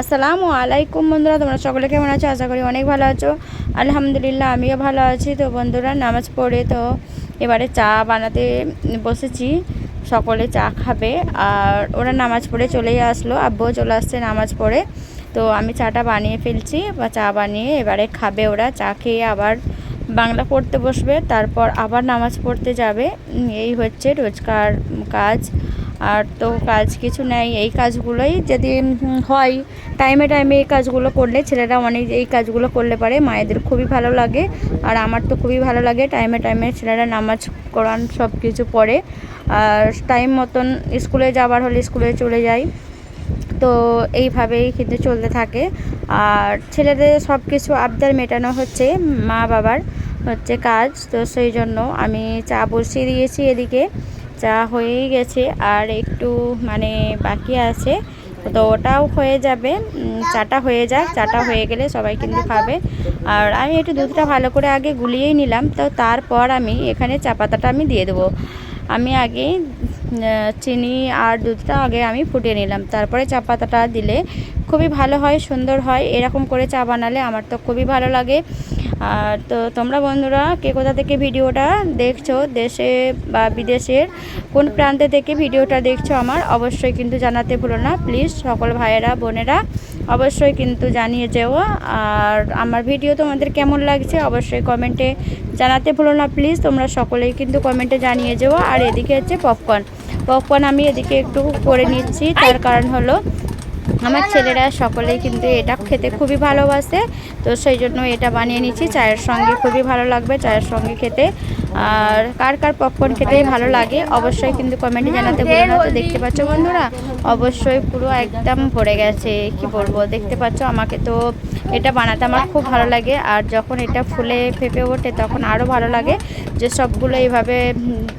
আসসালামু আলাইকুম বন্ধুরা, তোমরা সকলে কেমন আছো? আশা করি অনেক ভালো আছো। আলহামদুলিল্লাহ, আমিও ভালো আছি। তো বন্ধুরা, নামাজ পড়ে তো এবারে চা বানাতে বসেছি। সকলে চা খাবে। আর ওরা নামাজ পড়ে চলেই আসলো। আব্বুও চলে আসছে নামাজ পড়ে। তো আমি চাটা বানিয়ে ফেলছি, বা চা বানিয়ে এবারে খাবে ওরা। চা খেয়ে আবার বাংলা পড়তে বসবে। তারপর আবার নামাজ পড়তে যাবে। এই হচ্ছে রোজকার কাজ। আর তো কাজ কিছু নেই, এই কাজগুলোই যদি হয় টাইমে টাইমে এই কাজগুলো করলে ছেলেরা অনেক এই কাজগুলো করলে পারে, মায়েদের খুবই ভালো লাগে, আর আমার তো খুবই ভালো লাগে টাইমে টাইমে ছেলেরা নামাজ কোরআন সব কিছু পড়ে, আর টাইম মতন স্কুলে যাবার হলে স্কুলে চলে যায়, তো এইভাবেই কিন্তু চলতে থাকে, আর ছেলেদের সব কিছু আবদার মেটানো হচ্ছে মা বাবার হচ্ছে কাজ, তো সেই জন্য আমি চা বসিয়ে দিয়েছি এদিকে চা হয়েই গেছে আর একটু মানে বাকি আছে, তো ওটাও হয়ে যাবে। চাটা হয়ে যাক, চাটা হয়ে গেলে সবাই কিন্তু খাবে। আর আমি একটু দুধটা ভালো করে আগে গুলিয়েই নিলাম, তো তারপর আমি এখানে চা পাতাটা আমি দিয়ে দেবো। আমি আগে চিনি আর দুধটা আগে আমি ফুটিয়ে নিলাম। তারপরে চা পাতাটা দিলে খুবই ভালো হয়, সুন্দর হয়। এরকম করে চা বানালে আমার তো খুবই ভালো লাগে। আর তো তোমরা বন্ধুরা, কে কোথা থেকে ভিডিওটা দেখছ, দেশে বা বিদেশের, কোন প্রান্তে থেকে ভিডিওটা দেখছ আমার, অবশ্যই কিন্তু জানাতে ভুলো না। প্লিজ সকল ভাইয়েরা, বোনেরা, অবশ্যই কিন্তু জানিয়ে যেও। আর আমার ভিডিও তোমাদের কেমন লাগছে, অবশ্যই কমেন্টে জানাতে ভুলো না। প্লিজ তোমরা সকলেই কিন্তু কমেন্টে জানিয়ে যেও। আর এদিকে হচ্ছে পপকর্ন পপকর্ন আমি এদিকে একটু করে নিচ্ছি, তার কারণ হলো আমার ছেলেরা সকলেই কিন্তু এটা খেতে খুবই ভালোবাসে। তো সেই জন্য এটা বানিয়ে নিচ্ছি। চায়ের সঙ্গে খুবই ভালো লাগবে। চায়ের সঙ্গে খেতে আর কার কার পপকর্ন খেতেই ভালো লাগে অবশ্যই কিন্তু কমেন্টে জানাতে ভুলো না। তো দেখতে পাচ্ছ বন্ধুরা অবশ্যই পুরো একদম ভরে গেছে। কি বলব? দেখতে পাচ্ছ আমাকে তো এটা বানাতে আমার খুব ভালো লাগে। আর যখন এটা ফুলে ফেপে ওঠে তখন আরও ভালো লাগে। যে সবগুলো এইভাবে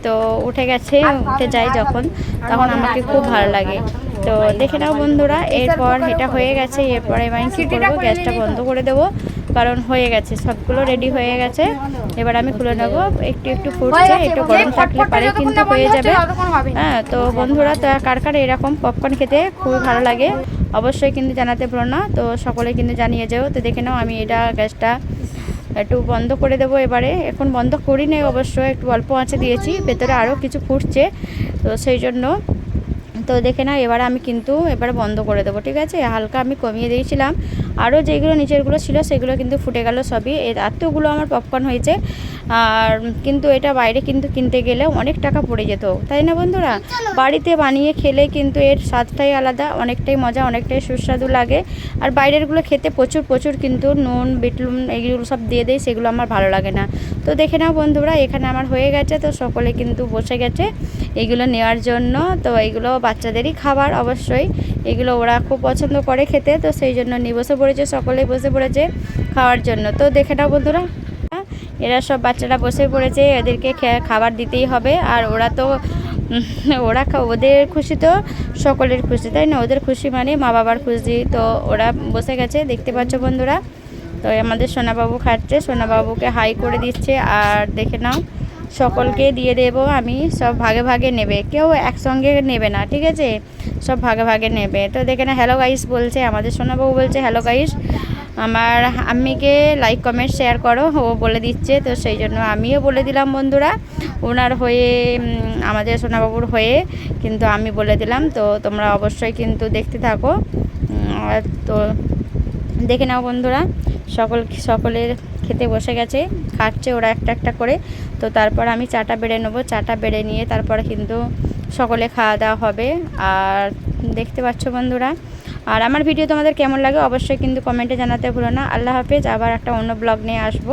তো উঠে গেছে উঠে যায় যখন তখন আমাকে খুব ভালো লাগে। তো দেখে নাও বন্ধুরা এরপর এটা হয়ে গেছে। এরপরে আমি কী করব? গ্যাসটা বন্ধ করে দেবো। কারণ হয়ে গেছে সবগুলো রেডি হয়ে গেছে। এবার আমি খুলে নেব একটু একটু ফুটছে একটু গরম থাকলে পারে কিন্তু হয়ে যাবে। হ্যাঁ তো বন্ধুরা তো কার কার এরকম পপকর্ন খেতে খুবই ভালো লাগে অবশ্যই কিন্তু জানাতে ভুলো না। তো সকলে কিন্তু জানিয়ে যাও তো দেখে নাও আমি এটা গ্যাসটা একটু বন্ধ করে দেবো এবারে। এখন বন্ধ করি নাই অবশ্য একটু অল্প আঁচে দিয়েছি ভেতরে আরও কিছু ফুটছে তো সেই জন্য তো দেখে না এবার আমি কিন্তু এবার বন্ধ করে দেবো ঠিক আছে? হালকা আমি কমিয়ে দিয়েছিলাম। আরও যেগুলো নিচেরগুলো ছিল সেগুলো কিন্তু ফুটে গেল সবই। এর এতগুলো আমার পপকর্ন হয়েছে আর কিন্তু এটা বাইরে কিন্তু কিনতে গেলে অনেক টাকা পড়ে যেত তাই না বন্ধুরা? বাড়িতে বানিয়ে খেলে কিন্তু এর স্বাদটাই আলাদা অনেকটাই মজা অনেকটাই সুস্বাদু লাগে। আর বাইরেরগুলো খেতে প্রচুর প্রচুর কিন্তু নুন বিটলুন এইগুলো সব দিয়ে দেয় সেগুলো আমার ভালো লাগে না। তো দেখে নাও বন্ধুরা এখানে আমার হয়ে গেছে তো সকলে কিন্তু বসে গেছে এগুলো নেওয়ার জন্য। তো এইগুলো বাচ্চাদেরই খাবার অবশ্যই। এগুলো ওরা খুব পছন্দ করে খেতে, তো সেই জন্য নিয়ে বসে পড়েছে, সকলেই বসে পড়েছে খাওয়ার জন্য। তো দেখে নাও বন্ধুরা এরা সব বাচ্চারা বসে পড়েছে, এদেরকে খাবার দিতেই হবে, আর ওরা তো ওরা ওদের খুশি তো সকলের খুশি, তাই না? ওদের খুশি মানে মা বাবার খুশি, তো ওরা বসে গেছে, দেখতে পাচ্ছ বন্ধুরা। তো আমাদের সোনাবাবু খাচ্ছে, সোনাবাবুকে হাই করে দিচ্ছে, আর দেখে নাও। সকলকে দিয়ে দেব, আমি সব ভাগে ভাগে নেবে। কেউ একসঙ্গে নেবে না, ঠিক আছে? সব ভাগে ভাগে নেবে। তো দেখে না হ্যালো গাইস বলছে, আমাদের সোনাবাবু বলছে হ্যালো গাইস আমার আম্মিকে লাইক কমেন্ট শেয়ার করো, ও বলে দিচ্ছে, তো সেই জন্য আমিও বলে দিলাম বন্ধুরা। ওনার হয়ে আমাদের সোনাবাবুর হয়ে কিন্তু আমি বলে দিলাম, তো তোমরা অবশ্যই কিন্তু দেখতে থাকো। তো দেখে নাও বন্ধুরা। সকল সকলের খেতে বসে গেছে, খাচ্ছে ওরা একটা একটা করে। তো তারপর আমি চাটা বেড়ে নেব, চাটা বেড়ে নিয়ে তারপরে কিন্তু সকলে খাওয়া দাওয়া হবে। আর দেখতে পাচ্ছ বন্ধুরা, আর আমার ভিডিও তোমাদের কেমন লাগে অবশ্যই কিন্তু কমেন্টে জানাতে ভুলো না। আল্লাহ হাফেজ, আবার একটা অন্য ব্লগ নিয়ে আসব।